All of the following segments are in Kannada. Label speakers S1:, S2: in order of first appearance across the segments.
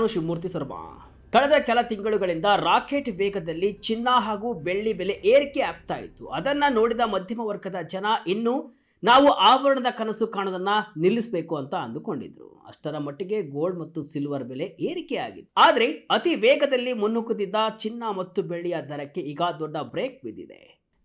S1: ನಾನು ಶಿವಮೂರ್ತಿ ಸರ್ಮಾ ಕಳೆದ ಕೆಲ ತಿಂಗಳುಗಳಿಂದ ರಾಕೆಟ್ ವೇಗದಲ್ಲಿ ಚಿನ್ನ ಹಾಗೂ ಬೆಳ್ಳಿ ಬೆಲೆ ಏರಿಕೆ ಆಗ್ತಾ ಇತ್ತು. ಅದನ್ನ ನೋಡಿದ ಮಧ್ಯಮ ವರ್ಗದ ಜನ ಇನ್ನು ನಾವು ಆಭರಣದ ಕನಸು ಕಾಣೋದನ್ನ ನಿಲ್ಲಿಸಬೇಕು ಅಂತ ಅಂದುಕೊಂಡಿದ್ರು. ಅಷ್ಟರ ಮಟ್ಟಿಗೆ ಗೋಲ್ಡ್ ಮತ್ತು ಸಿಲ್ವರ್ ಬೆಲೆ ಏರಿಕೆಯಾಗಿದೆ ಆದರೆ ಅತಿ ವೇಗದಲ್ಲಿ ಮುನ್ನುಗ್ಗುತ್ತಿದ್ದ ಚಿನ್ನ ಮತ್ತು ಬೆಳ್ಳಿಯ ದರಕ್ಕೆ ಈಗ ದೊಡ್ಡ ಬ್ರೇಕ್ ಬಿದ್ದಿದೆ.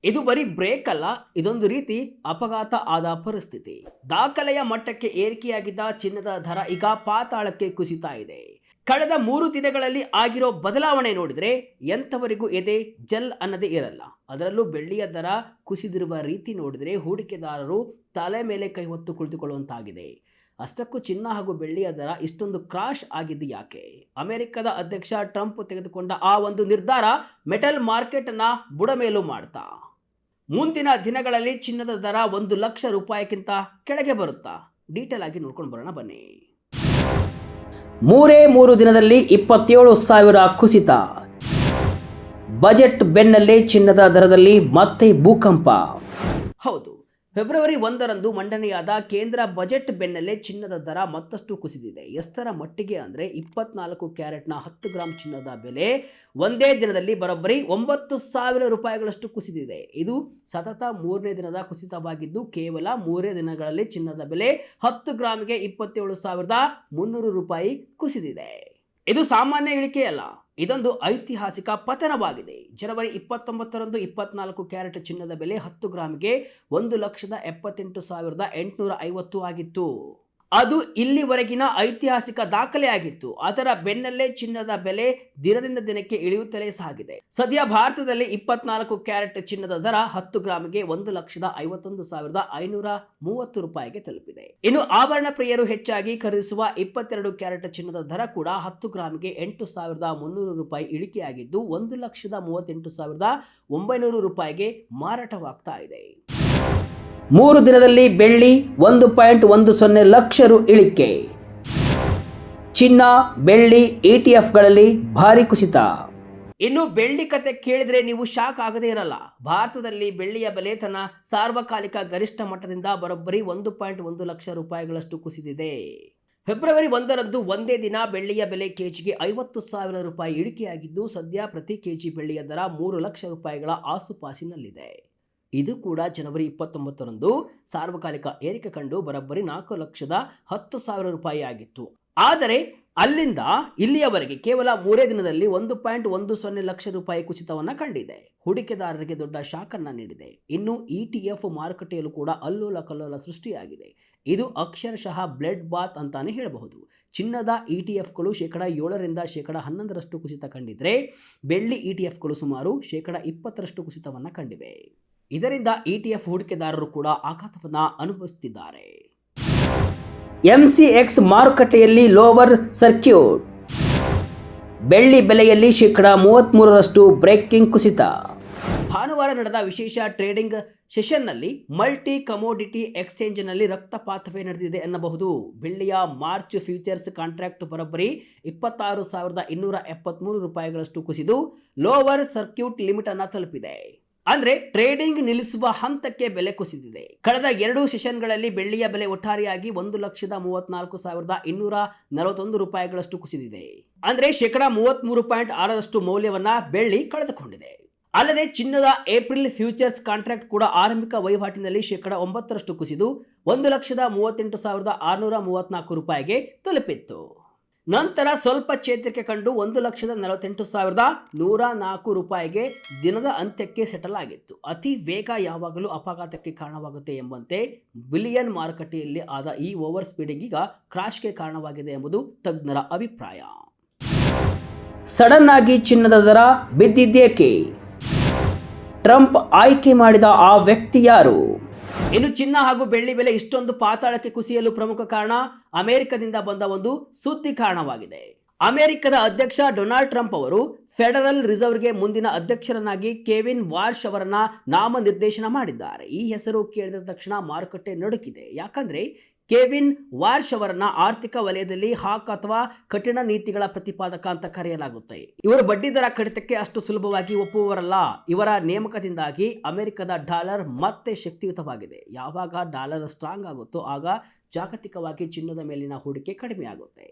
S1: ಇದು ಬರೀ ಬ್ರೇಕ್ ಅಲ್ಲ, ಇದೊಂದು ರೀತಿ ಅಪಘಾತ ಆದ ಪರಿಸ್ಥಿತಿ. ದಾಖಲೆಯ ಮಟ್ಟಕ್ಕೆ ಏರಿಕೆಯಾಗಿದ್ದ ಚಿನ್ನದ ದರ ಈಗ ಪಾತಾಳಕ್ಕೆ ಕುಸಿತಾ ಇದೆ. ಕಳೆದ ಮೂರು ದಿನಗಳಲ್ಲಿ ಆಗಿರೋ ಬದಲಾವಣೆ ನೋಡಿದ್ರೆ ಎಂಥವರಿಗೂ ಎದೆ ಜಲ್ ಅನ್ನದೇ ಇರಲ್ಲ. ಅದರಲ್ಲೂ ಬೆಳ್ಳಿಯ ದರ ಕುಸಿದಿರುವ ರೀತಿ ನೋಡಿದ್ರೆ ಹೂಡಿಕೆದಾರರು ತಲೆ ಮೇಲೆ ಕೈ ಹೊತ್ತು ಕುಳಿತುಕೊಳ್ಳುವಂತಾಗಿದೆ. ಅಷ್ಟಕ್ಕೂ ಚಿನ್ನ ಹಾಗೂ ಬೆಳ್ಳಿಯ ದರ ಇಷ್ಟೊಂದು ಕ್ರಾಶ್ ಆಗಿದ್ದು ಯಾಕೆ? ಅಮೆರಿಕದ ಅಧ್ಯಕ್ಷ ಟ್ರಂಪ್ ತೆಗೆದುಕೊಂಡ ಆ ಒಂದು ನಿರ್ಧಾರ ಮೆಟಲ್ ಮಾರ್ಕೆಟ್ ಅನ್ನ ಬುಡಮೇಲು ಮಾಡ್ತಾ. ಮುಂದಿನ ದಿನಗಳಲ್ಲಿ ಚಿನ್ನದ ದರ ಒಂದು ಲಕ್ಷ ರೂಪಾಯಿಗಿಂತ ಕೆಳಗೆ ಬರುತ್ತಾ? ಡೀಟೇಲ್ ಆಗಿ ನೋಡ್ಕೊಂಡು ಬರೋಣ, ಬನ್ನಿ. ಮೂರೇ ಮೂರು ದಿನದಲ್ಲಿ ಇಪ್ಪತ್ತೇಳು ಸಾವಿರ ಕುಸಿತ. ಬಜೆಟ್ ಬೆನ್ನಲ್ಲೇ ಚಿನ್ನದ ದರದಲ್ಲಿ ಮತ್ತೆ ಭೂಕಂಪ. ಹೌದು. ಫೆಬ್ರವರಿ ಒಂದರಂದು ಮಂಡನೆಯಾದ ಕೇಂದ್ರ ಬಜೆಟ್ ಬೆನ್ನಲ್ಲೇ ಚಿನ್ನದ ದರ ಮತ್ತಷ್ಟು ಕುಸಿದಿದೆ. ಎಷ್ಟರ ಮಟ್ಟಿಗೆ ಅಂದರೆ ಇಪ್ಪತ್ನಾಲ್ಕು ಕ್ಯಾರೆಟ್ನ ಹತ್ತು ಗ್ರಾಮ್ ಚಿನ್ನದ ಬೆಲೆ ಒಂದೇ ದಿನದಲ್ಲಿ ಬರೋಬ್ಬರಿ ಒಂಬತ್ತು ಸಾವಿರ ರೂಪಾಯಿಗಳಷ್ಟು ಕುಸಿದಿದೆ. ಇದು ಸತತ ಮೂರನೇ ದಿನದ ಕುಸಿತವಾಗಿದ್ದು, ಕೇವಲ ಮೂರೇ ದಿನಗಳಲ್ಲಿ ಚಿನ್ನದ ಬೆಲೆ ಹತ್ತು ಗ್ರಾಮ್ಗೆ ಇಪ್ಪತ್ತೇಳು ಸಾವಿರದ ಮುನ್ನೂರು ರೂಪಾಯಿ ಕುಸಿದಿದೆ. ಇದು ಸಾಮಾನ್ಯ ಇಳಿಕೆಯಲ್ಲ. ಇದೊಂದು ಐತಿಹಾಸಿಕ ಪತನವಾಗಿದೆ. ಜನವರಿ ಇಪ್ಪತ್ತೊಂಬತ್ತರಂದು ಇಪ್ಪತ್ನಾಲ್ಕು ಕ್ಯಾರೆಟ್ ಚಿನ್ನದ ಬೆಲೆ ಹತ್ತು ಗ್ರಾಮ್ಗೆ ಒಂದು ಲಕ್ಷದ ಎಪ್ಪತ್ತೆಂಟು ಸಾವಿರದ ಎಂಟುನೂರ ಐವತ್ತು ಆಗಿತ್ತು. ಅದು ಇಲ್ಲಿವರೆಗಿನ ಐತಿಹಾಸಿಕ ದಾಖಲೆಯಾಗಿತ್ತು ಅದರ ಬೆನ್ನಲ್ಲೇ ಚಿನ್ನದ ಬೆಲೆ ದಿನದಿಂದ ದಿನಕ್ಕೆ ಇಳಿಯುತ್ತಲೇ ಸಾಗಿದೆ. ಸದ್ಯ ಭಾರತದಲ್ಲಿ ಇಪ್ಪತ್ನಾಲ್ಕು ಕ್ಯಾರೆಟ್ ಚಿನ್ನದ ದರ ಹತ್ತು ಗ್ರಾಮ್ಗೆ ಒಂದು ಲಕ್ಷದ ಐವತ್ತೊಂದು ಸಾವಿರದ ಐನೂರ ಮೂವತ್ತು ರೂಪಾಯಿಗೆ ತಲುಪಿದೆ. ಇನ್ನು ಆಭರಣ ಪ್ರಿಯರು ಹೆಚ್ಚಾಗಿ ಖರೀದಿಸುವ ಇಪ್ಪತ್ತೆರಡು ಕ್ಯಾರೆಟ್ ಚಿನ್ನದ ದರ ಕೂಡ ಹತ್ತು ಗ್ರಾಮ್ಗೆ ಎಂಟು ಸಾವಿರದ ಮುನ್ನೂರು ರೂಪಾಯಿ ಇಳಿಕೆಯಾಗಿದ್ದು, ಒಂದು ಲಕ್ಷದ ಮೂವತ್ತೆಂಟು ಸಾವಿರದ ಒಂಬೈನೂರು ರೂಪಾಯಿಗೆ ಮಾರಾಟವಾಗ್ತಾ ಇದೆ. ಮೂರು ದಿನದಲ್ಲಿ ಬೆಳ್ಳಿ ಒಂದು ಪಾಯಿಂಟ್ ಒಂದು ಸೊನ್ನೆ ಲಕ್ಷ ರು ಇಳಿಕೆ. ಚಿನ್ನ, ಬೆಳ್ಳಿ ಇಟಿಎಫ್ಗಳಲ್ಲಿ ಭಾರಿ ಕುಸಿತ. ಇನ್ನು ಬೆಳ್ಳಿ ಕತೆ ಕೇಳಿದ್ರೆ ನೀವು ಶಾಕ್ ಆಗದೇ ಇರಲ್ಲ. ಭಾರತದಲ್ಲಿ ಬೆಳ್ಳಿಯ ಬೆಲೆತನ ಸಾರ್ವಕಾಲಿಕ ಗರಿಷ್ಠ ಮಟ್ಟದಿಂದ ಬರೋಬ್ಬರಿ ಒಂದು ಪಾಯಿಂಟ್ ಒಂದು ಲಕ್ಷ ರೂಪಾಯಿಗಳಷ್ಟು ಕುಸಿದಿದೆ. ಫೆಬ್ರವರಿ ಒಂದರಂದು ಒಂದೇ ದಿನ ಬೆಳ್ಳಿಯ ಬೆಲೆ ಕೆಜಿಗೆ ಐವತ್ತು ಸಾವಿರ ರೂಪಾಯಿ ಇಳಿಕೆಯಾಗಿದ್ದು, ಸದ್ಯ ಪ್ರತಿ ಕೆಜಿ ಬೆಳ್ಳಿಯ ದರ ಮೂರು ಲಕ್ಷ ರೂಪಾಯಿಗಳ ಆಸುಪಾಸಿನಲ್ಲಿದೆ. ಇದು ಕೂಡ ಜನವರಿ ಇಪ್ಪತ್ತೊಂಬತ್ತರಂದು ಸಾರ್ವಕಾಲಿಕ ಏರಿಕೆ ಕಂಡು ಬರೋಬ್ಬರಿ ನಾಲ್ಕು ಲಕ್ಷದ ಹತ್ತು ಸಾವಿರ ರೂಪಾಯಿ ಆಗಿತ್ತು. ಆದರೆ ಅಲ್ಲಿಂದ ಇಲ್ಲಿಯವರೆಗೆ ಕೇವಲ ಮೂರೇ ದಿನದಲ್ಲಿ ಒಂದು ಪಾಯಿಂಟ್ ಒಂದು ಸೊನ್ನೆ ಲಕ್ಷ ರೂಪಾಯಿ ಕುಸಿತವನ್ನು ಕಂಡಿದೆ. ಹೂಡಿಕೆದಾರರಿಗೆ ದೊಡ್ಡ ಶಾಕನ್ನು ನೀಡಿದೆ. ಇನ್ನು ಇ ಟಿ ಎಫ್ ಮಾರುಕಟ್ಟೆಯಲ್ಲೂ ಕೂಡ ಅಲ್ಲೋಲ ಕಲ್ಲೋಲ ಸೃಷ್ಟಿಯಾಗಿದೆ. ಇದು ಅಕ್ಷರಶಃ ಬ್ಲಡ್ ಬಾತ್ ಅಂತಾನೆ ಹೇಳಬಹುದು. ಚಿನ್ನದ ಇ ಟಿ ಎಫ್ಗಳು ಶೇಕಡ ಏಳರಿಂದ ಶೇಕಡ ಹನ್ನೊಂದರಷ್ಟು ಕುಸಿತ ಕಂಡಿದ್ರೆ ಬೆಳ್ಳಿ ಇ ಟಿ ಎಫ್ಗಳು ಸುಮಾರು ಶೇಕಡ ಇಪ್ಪತ್ತರಷ್ಟು ಕುಸಿತವನ್ನು ಕಂಡಿವೆ. ಇದರಿಂದ ಇಟಿಎಫ್ ಹೂಡಿಕೆದಾರರು ಕೂಡ ಆಘಾತವನ್ನು ಅನುಭವಿಸುತ್ತಿದ್ದಾರೆ. ಎಂಸಿಎಕ್ಸ್ ಮಾರುಕಟ್ಟೆಯಲ್ಲಿ ಲೋವರ್ ಸರ್ಕ್ಯೂಟ್ ಬೆಳ್ಳಿ ಬೆಲೆಯಲ್ಲಿ ಶೇಕಡ ಮೂವತ್ತ್ಮೂರರಷ್ಟು ಬ್ರೇಕಿಂಗ್ ಕುಸಿತ. ಭಾನುವಾರ ನಡೆದ ವಿಶೇಷ ಟ್ರೇಡಿಂಗ್ ಸೆಷನ್ನಲ್ಲಿ ಮಲ್ಟಿ ಕಮೋಡಿಟಿ ಎಕ್ಸ್ಚೇಂಜ್ನಲ್ಲಿ ರಕ್ತಪಾತವೇ ನಡೆದಿದೆ ಎನ್ನಬಹುದು. ಬೆಳ್ಳಿಯ ಮಾರ್ಚ್ ಫ್ಯೂಚರ್ಸ್ ಕಾಂಟ್ರಾಕ್ಟ್ ಬರೋಬ್ಬರಿ ಇಪ್ಪತ್ತಾರು ಸಾವಿರದ ಇನ್ನೂರ ಎಪ್ಪತ್ತ್ಮೂರು ರೂಪಾಯಿಗಳಷ್ಟು ಕುಸಿದು ಲೋವರ್ ಸರ್ಕ್ಯೂಟ್ ಲಿಮಿಟ್ ಅನ್ನು ತಲುಪಿದೆ. ಅಂದ್ರೆ ಟ್ರೇಡಿಂಗ್ ನಿಲ್ಲಿಸುವ ಹಂತಕ್ಕೆ ಬೆಲೆ ಕುಸಿದಿದೆ. ಕಳೆದ ಎರಡು ಸೆಷನ್ಗಳಲ್ಲಿ ಬೆಳ್ಳಿಯ ಬೆಲೆ ಒಟ್ಟಾರೆಯಾಗಿ ಒಂದು ಲಕ್ಷದ ಮೂವತ್ನಾಲ್ಕು ಸಾವಿರದ ಇನ್ನೂರ ನಲವತ್ತೊಂದು ರೂಪಾಯಿಗಳಷ್ಟು ಕುಸಿದಿದೆ. ಅಂದ್ರೆ ಶೇಕಡಾ ಮೂವತ್ಮೂರು ಪಾಯಿಂಟ್ ಆರರಷ್ಟು ಮೌಲ್ಯವನ್ನ ಬೆಳ್ಳಿ ಕಳೆದುಕೊಂಡಿದೆ. ಅಲ್ಲದೆ ಚಿನ್ನದ ಏಪ್ರಿಲ್ ಫ್ಯೂಚರ್ಸ್ ಕಾಂಟ್ರಾಕ್ಟ್ ಕೂಡ ಆರಂಭಿಕ ವಹಿವಾಟಿನಲ್ಲಿ ಶೇಕಡಾ ಒಂಬತ್ತರಷ್ಟು ಕುಸಿದು ಒಂದು ಲಕ್ಷದ ಮೂವತ್ತೆಂಟು ಸಾವಿರದ ಆರುನೂರ ಮೂವತ್ನಾಲ್ಕು ರೂಪಾಯಿಗೆ ತಲುಪಿತ್ತು. ನಂತರ ಸ್ವಲ್ಪ ಚೇತರಿಕೆ ಕಂಡು ಒಂದು ಲಕ್ಷದ ನಲವತ್ತೆಂಟು ಸಾವಿರದ ನೂರ ನಾಲ್ಕು ರೂಪಾಯಿಗೆ ದಿನದ ಅಂತ್ಯಕ್ಕೆ ಸೆಟಲ್ ಆಗಿತ್ತು. ಅತಿ ವೇಗ ಯಾವಾಗಲೂ ಅಪಘಾತಕ್ಕೆ ಕಾರಣವಾಗುತ್ತೆ ಎಂಬಂತೆ ಬಿಲಿಯನ್ ಮಾರುಕಟ್ಟೆಯಲ್ಲಿ ಆದ ಈ ಓವರ್ ಸ್ಪೀಡಿಂಗ್ ಈಗ ಕ್ರಾಶ್ಗೆ ಕಾರಣವಾಗಿದೆ ಎಂಬುದು ತಜ್ಞರ ಅಭಿಪ್ರಾಯ. ಸಡನ್ ಆಗಿ ಚಿನ್ನದ ದರ ಬಿದ್ದಿದ್ದೇಕೆ ಟ್ರಂಪ್ ಆಯ್ಕೆ ಮಾಡಿದ ಆ ವ್ಯಕ್ತಿ ಯಾರು? ಇನ್ನು ಚಿನ್ನ ಹಾಗೂ ಬೆಳ್ಳಿ ಬೆಲೆ ಇಷ್ಟೊಂದು ಪಾತಾಳಕ್ಕೆ ಕುಸಿಯಲು ಪ್ರಮುಖ ಕಾರಣ ಅಮೆರಿಕದಿಂದ ಬಂದ ಒಂದು ಸುದ್ದಿ ಕಾರಣವಾಗಿದೆ. ಅಮೆರಿಕದ ಅಧ್ಯಕ್ಷ ಡೊನಾಲ್ಡ್ ಟ್ರಂಪ್ ಅವರು ಫೆಡರಲ್ ರಿಸರ್ವ್ಗೆ ಮುಂದಿನ ಅಧ್ಯಕ್ಷರನ್ನಾಗಿ ಕೆವಿನ್ ವಾರ್ಷ್ ಅವರನ್ನ ನಾಮನಿರ್ದೇಶನ ಮಾಡಿದ್ದಾರೆ. ಈ ಹೆಸರು ಕೇಳಿದ ತಕ್ಷಣ ಮಾರುಕಟ್ಟೆ ನಡುಕಿದೆ. ಯಾಕಂದ್ರೆ ಕೆವಿನ್ ವಾರ್ಷ್ ಅವರನ್ನ ಆರ್ಥಿಕ ವಲಯದಲ್ಲಿ ಹಾಕ್ ಅಥವಾ ಕಠಿಣ ನೀತಿಗಳ ಪ್ರತಿಪಾದಕ ಅಂತ ಕರೆಯಲಾಗುತ್ತೆ. ಇವರು ಬಡ್ಡಿ ದರ ಕಡಿತಕ್ಕೆ ಅಷ್ಟು ಸುಲಭವಾಗಿ ಒಪ್ಪುವವರಲ್ಲ. ಇವರ ನೇಮಕದಿಂದಾಗಿ ಅಮೆರಿಕದ ಡಾಲರ್ ಮತ್ತೆ ಶಕ್ತಿಯುತವಾಗಿದೆ. ಯಾವಾಗ ಡಾಲರ್ ಸ್ಟ್ರಾಂಗ್ ಆಗುತ್ತೋ ಆಗ ಜಾಗತಿಕವಾಗಿ ಚಿನ್ನದ ಮೇಲಿನ ಹೂಡಿಕೆ ಕಡಿಮೆ ಆಗುತ್ತೆ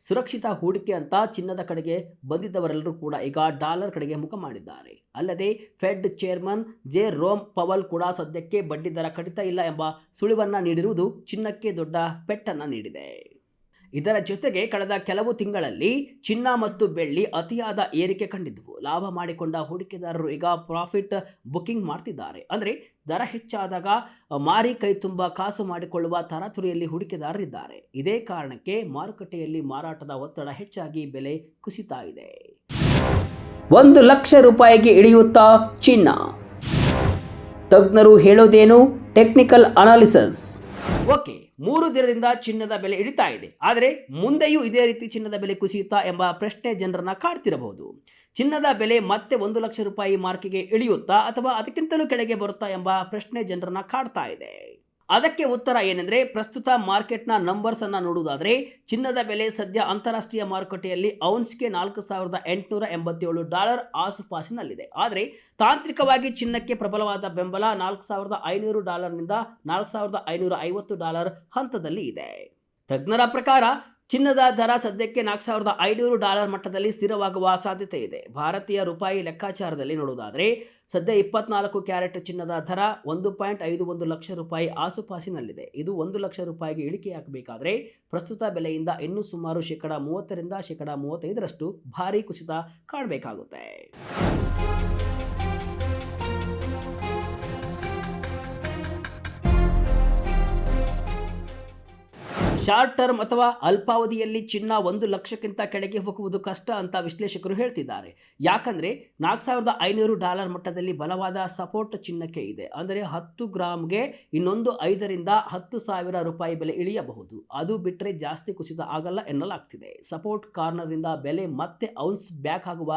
S1: ಸುರಕ್ಷಿತ ಹೂಡಿಕೆ ಅಂತ ಚಿನ್ನದ ಕಡೆಗೆ ಬಂದಿದ್ದವರೆಲ್ಲರೂ ಕೂಡ ಈಗ ಡಾಲರ್ ಕಡೆಗೆ ಮುಖ ಮಾಡಿದ್ದಾರೆ. ಅಲ್ಲದೆ Fed chairman Jerome Powell ಕೂಡ ಸದ್ಯಕ್ಕೆ ಬಡ್ಡಿ ದರ ಕಡಿತ ಇಲ್ಲ ಎಂಬ ಸುಳಿವನ್ನು ನೀಡಿರುವುದು ಚಿನ್ನಕ್ಕೆ ದೊಡ್ಡ ಪೆಟ್ಟನ್ನು ನೀಡಿದೆ. ಇದರ ಜೊತೆಗೆ ಕಳೆದ ಕೆಲವು ತಿಂಗಳಲ್ಲಿ ಚಿನ್ನ ಮತ್ತು ಬೆಳ್ಳಿ ಅತಿಯಾದ ಏರಿಕೆ ಕಂಡಿದ್ದವು ಲಾಭ ಮಾಡಿಕೊಂಡ ಹೂಡಿಕೆದಾರರು ಈಗ ಪ್ರಾಫಿಟ್ ಬುಕಿಂಗ್ ಮಾಡ್ತಿದ್ದಾರೆ. ಅಂದರೆ ದರ ಹೆಚ್ಚಾದಾಗ ಮಾರಿ ಕೈ ತುಂಬ ಕಾಸು ಮಾಡಿಕೊಳ್ಳುವ ತರಾತುರಿಯಲ್ಲಿ ಹೂಡಿಕೆದಾರರಿದ್ದಾರೆ. ಇದೇ ಕಾರಣಕ್ಕೆ ಮಾರುಕಟ್ಟೆಯಲ್ಲಿ ಮಾರಾಟದ ಒತ್ತಡ ಹೆಚ್ಚಾಗಿ ಬೆಲೆ ಕುಸಿತಾ ಇದೆ. ಒಂದು ಲಕ್ಷ ರೂಪಾಯಿಗೆ ಇಳಿಯುತ್ತಾ ಚಿನ್ನ. ತಜ್ಞರು ಹೇಳೋದೇನು? ಟೆಕ್ನಿಕಲ್ ಅನಾಲಿಸಿಸ್ ಓಕೆ ಮೂರು ದಿನದಿಂದ ಚಿನ್ನದ ಬೆಲೆ ಇಳಿತಾ ಇದೆ. ಆದರೆ ಮುಂದೆಯೂ ಇದೇ ರೀತಿ ಚಿನ್ನದ ಬೆಲೆ ಕುಸಿಯುತ್ತಾ ಎಂಬ ಪ್ರಶ್ನೆ ಜನರನ್ನ ಕಾಡ್ತಿರಬಹುದು. ಚಿನ್ನದ ಬೆಲೆ ಮತ್ತೆ ಒಂದು ಲಕ್ಷ ರೂಪಾಯಿ ಮಾರ್ಕಿಗೆ ಇಳಿಯುತ್ತಾ ಅಥವಾ ಅದಕ್ಕಿಂತಲೂ ಕೆಳಗೆ ಬರುತ್ತಾ ಎಂಬ ಪ್ರಶ್ನೆ ಜನರನ್ನ ಕಾಡ್ತಾ ಇದೆ. ಅದಕ್ಕೆ ಉತ್ತರ ಏನೆಂದರೆ ಪ್ರಸ್ತುತ ಮಾರ್ಕೆಟ್ನ ನಂಬರ್ಸನ್ನು ನೋಡುವುದಾದರೆ ಚಿನ್ನದ ಬೆಲೆ ಸದ್ಯ ಅಂತಾರಾಷ್ಟ್ರೀಯ ಮಾರುಕಟ್ಟೆಯಲ್ಲಿ ಔನ್ಸ್ಗೆ ನಾಲ್ಕು ಸಾವಿರದ ಎಂಟುನೂರ ಎಂಬತ್ತೇಳು ಡಾಲರ್ ಆಸುಪಾಸಿನಲ್ಲಿದೆ. ಆದರೆ ತಾಂತ್ರಿಕವಾಗಿ ಚಿನ್ನಕ್ಕೆ ಪ್ರಬಲವಾದ ಬೆಂಬಲ ನಾಲ್ಕು ಸಾವಿರದ ಐನೂರು ಡಾಲರ್ನಿಂದ ನಾಲ್ಕು ಸಾವಿರದ ಐನೂರ ಐವತ್ತು ಡಾಲರ್ ಹಂತದಲ್ಲಿ ಇದೆ. ತಜ್ಞರ ಪ್ರಕಾರ ಚಿನ್ನದ ದರ ಸದ್ಯಕ್ಕೆ ನಾಲ್ಕು ಸಾವಿರದ ಐನೂರು ಡಾಲರ್ ಮಟ್ಟದಲ್ಲಿ ಸ್ಥಿರವಾಗುವ ಸಾಧ್ಯತೆ ಇದೆ. ಭಾರತೀಯ ರೂಪಾಯಿ ಲೆಕ್ಕಾಚಾರದಲ್ಲಿ ನೋಡುವುದಾದರೆ, ಸದ್ಯ ಇಪ್ಪತ್ನಾಲ್ಕು ಕ್ಯಾರೆಟ್ ಚಿನ್ನದ ದರ ಒಂದು ಪಾಯಿಂಟ್ ಐದು ಒಂದು ಲಕ್ಷ ರೂಪಾಯಿ ಆಸುಪಾಸಿನಲ್ಲಿದೆ. ಇದು ಒಂದು ಲಕ್ಷ ರೂಪಾಯಿಗೆ ಇಳಿಕೆಯಾಗಬೇಕಾದರೆ, ಪ್ರಸ್ತುತ ಬೆಲೆಯಿಂದ ಇನ್ನೂ ಸುಮಾರು ಶೇಕಡ ಮೂವತ್ತರಿಂದ ಶೇಕಡ ಮೂವತ್ತೈದರಷ್ಟು ಭಾರಿ ಕುಸಿತ ಕಾಣಬೇಕಾಗುತ್ತೆ. ಶಾರ್ಟ್ ಟರ್ಮ್ ಅಥವಾ ಅಲ್ಪಾವಧಿಯಲ್ಲಿ ಚಿನ್ನ ಒಂದು ಲಕ್ಷಕ್ಕಿಂತ ಕೆಳಗೆ ಹೋಗುವುದು ಕಷ್ಟ ಅಂತ ವಿಶ್ಲೇಷಕರು ಹೇಳ್ತಿದ್ದಾರೆ. ಯಾಕಂದ್ರೆ ನಾಲ್ಕು ಸಾವಿರದ ಐನೂರು ಡಾಲರ್ ಮಟ್ಟದಲ್ಲಿ ಬಲವಾದ ಸಪೋರ್ಟ್ ಚಿನ್ನಕ್ಕೆ ಇದೆ. ಅಂದರೆ ಹತ್ತು ಗ್ರಾಮ್ಗೆ ಇನ್ನೊಂದು ಐದರಿಂದ ಹತ್ತು ಸಾವಿರ ರೂಪಾಯಿ ಬೆಲೆ ಇಳಿಯಬಹುದು. ಅದು ಬಿಟ್ಟರೆ ಜಾಸ್ತಿ ಕುಸಿತ ಆಗಲ್ಲ ಎನ್ನಲಾಗ್ತಿದೆ. ಸಪೋರ್ಟ್ ಕಾರ್ನರ್ನಿಂದ ಬೆಲೆ ಮತ್ತೆ ಔನ್ಸ್ ಬ್ಯಾಕ್ ಆಗುವ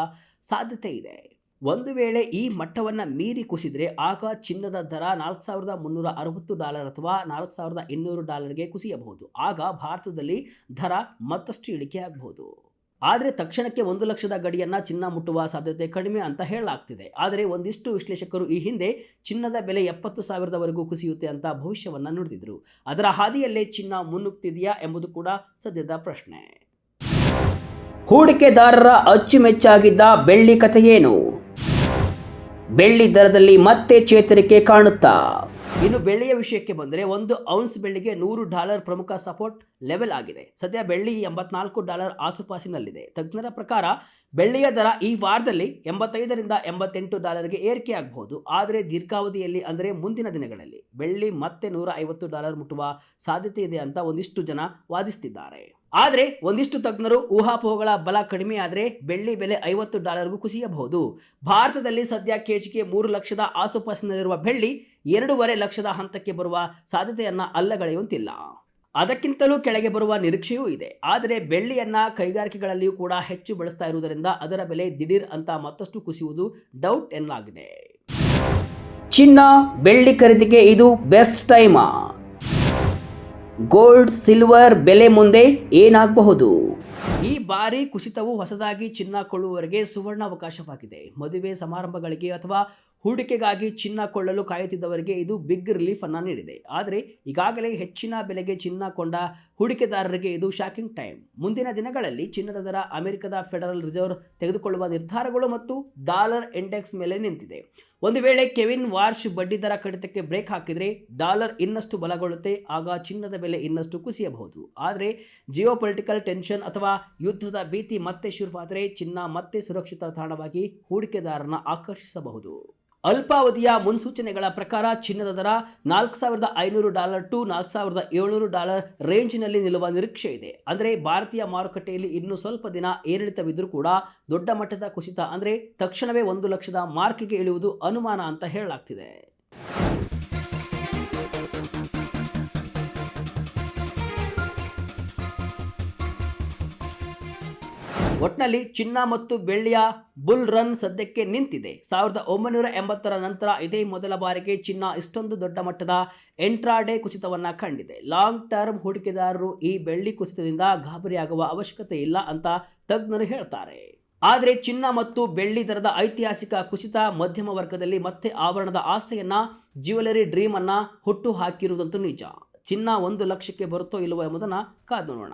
S1: ಸಾಧ್ಯತೆ ಇದೆ. ಒಂದು ವೇಳೆ ಈ ಮಟ್ಟವನ್ನು ಮೀರಿ ಕುಸಿದರೆ ಆಗ ಚಿನ್ನದ ದರ ನಾಲ್ಕು ಸಾವಿರದ ಮುನ್ನೂರ ಅರವತ್ತು ಡಾಲರ್ ಅಥವಾ ನಾಲ್ಕು ಸಾವಿರದ ಇನ್ನೂರು ಡಾಲರ್ಗೆ ಕುಸಿಯಬಹುದು. ಆಗ ಭಾರತದಲ್ಲಿ ದರ ಮತ್ತಷ್ಟು ಇಳಿಕೆಯಾಗಬಹುದು ಆದರೆ ತಕ್ಷಣಕ್ಕೆ ಒಂದು ಲಕ್ಷದ ಗಡಿಯನ್ನು ಚಿನ್ನ ಮುಟ್ಟುವ ಸಾಧ್ಯತೆ ಕಡಿಮೆ ಅಂತ ಹೇಳಲಾಗ್ತಿದೆ. ಆದರೆ ಒಂದಿಷ್ಟು ವಿಶ್ಲೇಷಕರು ಈ ಹಿಂದೆ ಚಿನ್ನದ ಬೆಲೆ ಎಪ್ಪತ್ತು ಸಾವಿರದವರೆಗೂ ಕುಸಿಯುತ್ತೆ ಅಂತ ಭವಿಷ್ಯವನ್ನು ನುಡಿದಿದ್ರು. ಅದರ ಹಾದಿಯಲ್ಲೇ ಚಿನ್ನ ಮುನ್ನುಗ್ತಿದೆಯಾ ಎಂಬುದು ಕೂಡ ಸದ್ಯದ ಪ್ರಶ್ನೆ. ಹೂಡಿಕೆದಾರರ ಅಚ್ಚುಮೆಚ್ಚಾಗಿದ್ದ ಬೆಳ್ಳಿ ಕಥೆಯೇನು ಬೆಳ್ಳಿ ದರದಲ್ಲಿ ಮತ್ತೆ ಚೇತರಿಕೆ ಕಾಣುತ್ತಾ? ಇನ್ನು ಬೆಳ್ಳಿಯ ವಿಷಯಕ್ಕೆ ಬಂದರೆ ಒಂದು ಔನ್ಸ್ ಬೆಳ್ಳಿಗೆ ನೂರು ಡಾಲರ್ ಪ್ರಮುಖ ಸಪೋರ್ಟ್ ಲೆವೆಲ್ ಆಗಿದೆ. ಸದ್ಯ ಬೆಳ್ಳಿ ಎಂಬತ್ನಾಲ್ಕು ಡಾಲರ್ ಆಸುಪಾಸಿನಲ್ಲಿದೆ. ತಜ್ಞರ ಪ್ರಕಾರ, ಬೆಳ್ಳಿಯ ದರ ಈ ವಾರದಲ್ಲಿ ಎಂಬತ್ತೈದರಿಂದ ಎಂಬತ್ತೆಂಟು ಡಾಲರ್ಗೆ ಏರಿಕೆಯಾಗಬಹುದು. ಆದರೆ ದೀರ್ಘಾವಧಿಯಲ್ಲಿ ಅಂದರೆ ಮುಂದಿನ ದಿನಗಳಲ್ಲಿ. ಬೆಳ್ಳಿ ಮತ್ತೆ ನೂರ ಐವತ್ತು ಡಾಲರ್ ಮುಟ್ಟುವ ಸಾಧ್ಯತೆ ಇದೆ ಅಂತ ಒಂದಿಷ್ಟು ಜನ ವಾದಿಸ್ತಿದ್ದಾರೆ. ಆದರೆ ಒಂದಿಷ್ಟು ತಜ್ಞರು ಊಹಾಪೋಹಗಳ ಬಲ ಕಡಿಮೆಯಾದರೆ ಬೆಳ್ಳಿ ಬೆಲೆ ಐವತ್ತು ಡಾಲರ್ಗೂ ಕುಸಿಯಬಹುದು. ಭಾರತದಲ್ಲಿ ಸದ್ಯ ಕೆಜಿಗೆ ಮೂರು ಲಕ್ಷದ ಆಸುಪಾಸಿನಲ್ಲಿರುವ ಬೆಳ್ಳಿ ಎರಡೂವರೆ ಲಕ್ಷದ ಹಂತಕ್ಕೆ ಬರುವ ಸಾಧ್ಯತೆಯನ್ನು ಅಲ್ಲಗಳೆಯುವಂತಿಲ್ಲ. ಅದಕ್ಕಿಂತಲೂ ಕೆಳಗೆ ಬರುವ ನಿರೀಕ್ಷೆಯೂ ಇದೆ. ಆದರೆ ಬೆಳ್ಳಿಯನ್ನ ಕೈಗಾರಿಕೆಗಳಲ್ಲಿಯೂ ಕೂಡ ಹೆಚ್ಚು ಬಳಸ್ತಾ ಇರುವುದರಿಂದ ಅದರ ಬೆಲೆ ದಿಢೀರ್ ಅಂತ ಮತ್ತಷ್ಟು ಕುಸಿಯುವುದು ಡೌಟ್ ಎನ್ನಲಾಗಿದೆ. ಚಿನ್ನ, ಬೆಳ್ಳಿ ಖರೀದಿಗೆ ಇದು ಬೆಸ್ಟ್ ಟೈಮಾ. ಗೋಲ್ಡ್, ಸಿಲ್ವರ್ ಬೆಲೆ ಮುಂದೆ ಏನಾಗಬಹುದು? ಈ ಬಾರಿ ಕುಸಿತವು ಹೊಸದಾಗಿ ಚಿನ್ನ ಕೊಳ್ಳುವವರಿಗೆ ಸುವರ್ಣ ಅವಕಾಶವಾಗಿದೆ ಮದುವೆ ಸಮಾರಂಭಗಳಿಗೆ ಅಥವಾ ಹೂಡಿಕೆಗಾಗಿ ಚಿನ್ನ ಕೊಳ್ಳಲು ಕಾಯುತ್ತಿದ್ದವರಿಗೆ ಇದು ಬಿಗ್ ರಿಲೀಫ್ ಅನ್ನ ನೀಡಿದೆ. ಆದರೆ ಈಗಾಗಲೇ ಹೆಚ್ಚಿನ ಬೆಲೆಗೆ ಚಿನ್ನ ಕೊಂಡ ಹೂಡಿಕೆದಾರರಿಗೆ ಇದು ಶಾಕಿಂಗ್ ಟೈಮ್. ಮುಂದಿನ ದಿನಗಳಲ್ಲಿ ಚಿನ್ನದ ದರ ಅಮೆರಿಕದ ಫೆಡರಲ್ ರಿಸರ್ವ್ ತೆಗೆದುಕೊಳ್ಳುವ ನಿರ್ಧಾರಗಳು ಮತ್ತು ಡಾಲರ್ ಇಂಡೆಕ್ಸ್ ಮೇಲೆ ನಿಂತಿದೆ. ಒಂದು ವೇಳೆ ಕೆವಿನ್ ವಾರ್ಷ್ ಬಡ್ಡಿ ದರ ಕಡಿತಕ್ಕೆ ಬ್ರೇಕ್ ಹಾಕಿದರೆ ಡಾಲರ್ ಇನ್ನಷ್ಟು ಬಲಗೊಳ್ಳುತ್ತೆ, ಆಗ ಚಿನ್ನದ ಬೆಲೆ ಇನ್ನಷ್ಟು ಕುಸಿಯಬಹುದು. ಆದರೆ ಜಿಯೋ ಪೊಲಿಟಿಕಲ್ ಟೆನ್ಷನ್ ಅಥವಾ ಯುದ್ಧದ ಭೀತಿ ಮತ್ತೆ ಶುರುವಾದರೆ ಚಿನ್ನ ಮತ್ತೆ ಸುರಕ್ಷಿತ ತಾಣವಾಗಿ ಹೂಡಿಕೆದಾರರನ್ನು ಆಕರ್ಷಿಸಬಹುದು. ಅಲ್ಪಾವಧಿಯ ಮುನ್ಸೂಚನೆಗಳ ಪ್ರಕಾರ ಚಿನ್ನದ ದರ ನಾಲ್ಕು ಸಾವಿರದ ಐನೂರು ಡಾಲರ್ ಟು ನಾಲ್ಕು ಸಾವಿರದ ಏಳ್ನೂರು ಡಾಲರ್ ರೇಂಜ್ನಲ್ಲಿ ನಿಲ್ಲುವ ನಿರೀಕ್ಷೆ ಇದೆ. ಅಂದರೆ ಭಾರತೀಯ ಮಾರುಕಟ್ಟೆಯಲ್ಲಿ ಇನ್ನೂ ಸ್ವಲ್ಪ ದಿನ ಏರಿಳಿತವಿದ್ದರೂ ಕೂಡ ದೊಡ್ಡ ಮಟ್ಟದ ಕುಸಿತ ಅಂದರೆ ತಕ್ಷಣವೇ ಒಂದು ಲಕ್ಷದ ಮಾರ್ಕಿಗೆ ಇಳಿಯುವುದು ಅನುಮಾನ ಅಂತ ಹೇಳಲಾಗ್ತಿದೆ. ಒಟ್ನಲ್ಲಿ ಚಿನ್ನ ಮತ್ತು ಬೆಳ್ಳಿಯ ಬುಲ್ ರನ್ ಸದ್ಯಕ್ಕೆ ನಿಂತಿದೆ. ಸಾವಿರದ ಒಂಬೈನೂರ ಎಂಬತ್ತರ ನಂತರ ಇದೇ ಮೊದಲ ಬಾರಿಗೆ ಚಿನ್ನ ಇಷ್ಟೊಂದು ದೊಡ್ಡ ಮಟ್ಟದ ಎಂಟ್ರಾಡೆ ಕುಸಿತವನ್ನ ಕಂಡಿದೆ. ಲಾಂಗ್ ಟರ್ಮ್ ಹೂಡಿಕೆದಾರರು ಈ ಬೆಳ್ಳಿ ಕುಸಿತದಿಂದ ಗಾಬರಿಯಾಗುವ ಅವಶ್ಯಕತೆ ಇಲ್ಲ ಅಂತ ತಜ್ಞರು ಹೇಳ್ತಾರೆ. ಆದರೆ ಚಿನ್ನ ಮತ್ತು ಬೆಳ್ಳಿ ದರದ ಐತಿಹಾಸಿಕ ಕುಸಿತ ಮಧ್ಯಮ ವರ್ಗದಲ್ಲಿ ಮತ್ತೆ ಆವರಣದ ಆಸೆಯನ್ನ, ಜ್ಯುವೆಲರಿ ಡ್ರೀಮ್ ಅನ್ನ ಹುಟ್ಟು ಹಾಕಿರುವುದಂತೂ ನಿಜ. ಚಿನ್ನ ಒಂದು ಲಕ್ಷಕ್ಕೆ ಬರುತ್ತೋ ಇಲ್ಲವೋ ಎಂಬುದನ್ನು ಕಾದು ನೋಡೋಣ.